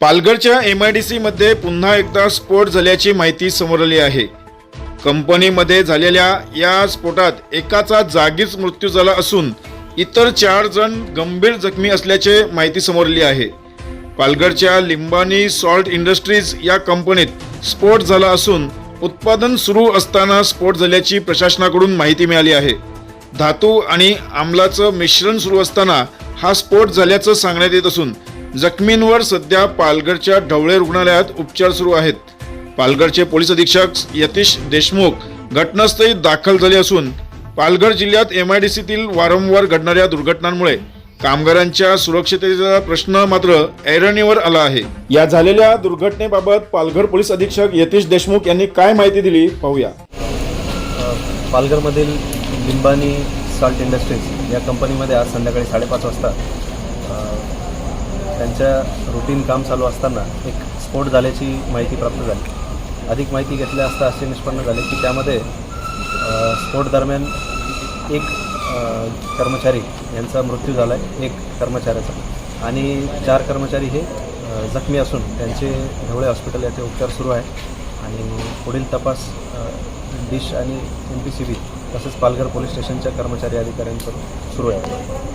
पालघरच्या M I D सीमध्ये पुन्हा एकदा स्फोट झाल्याची माहिती समोर आली आहे. कंपनीमध्ये झालेल्या या स्फोटात एकाचा जागीच मृत्यू झाला असून इतर चार जण गंभीर जखमी असल्याचे माहिती समोर आली आहे. पालघरच्या लिंबानी सॉल्ट इंडस्ट्रीज या कंपनीत स्फोट झाला असून उत्पादन सुरू असताना स्फोट झाल्याची प्रशासनाकडून माहिती मिळाली आहे. धातू आणि आम्लाचं मिश्रण सुरू असताना हा स्फोट झाल्याचं सांगण्यात येत असून जखमींवर सध्या पालघरच्या ढवळे रुग्णालयात उपचार सुरू आहेत. पालघरचे पोलीस अधीक्षक यतीश देशमुख घटनास्थळी दाखल झाले असून पालघर जिल्ह्यात एम आय डी सीतील वारंवार घडणाऱ्या दुर्घटनांमुळे कामगारांच्या सुरक्षिततेचा प्रश्न मात्र ऐरणीवर आला आहे. या झालेल्या दुर्घटनेबाबत पालघर पोलीस अधीक्षक यतीश देशमुख यांनी काय माहिती दिली पाहूया. पालघरमधील लिंबानी सॉल्ट इंडस्ट्रीज या कंपनीमध्ये आज संध्याकाळी साडेपाच वाजता त्यांच्या रुटीन काम चालू असताना एक स्फोट झाल्याची माहिती प्राप्त झाली. अधिक माहिती घेतल्या असता असे निष्पन्न झाले की त्यामध्ये स्फोट दरम्यान एक कर्मचारी यांचा मृत्यू झाला आहे एक कर्मचाऱ्याचा. आणि चार कर्मचारी हे जखमी असून त्यांचे ढवळे हॉस्पिटल याचे उपचार सुरू आहे. आणि पुढील तपास डिश आणि एम पी सी बी तसेच पालघर पोलीस स्टेशनच्या कर्मचारी अधिकाऱ्यांकडून सुरू आहे.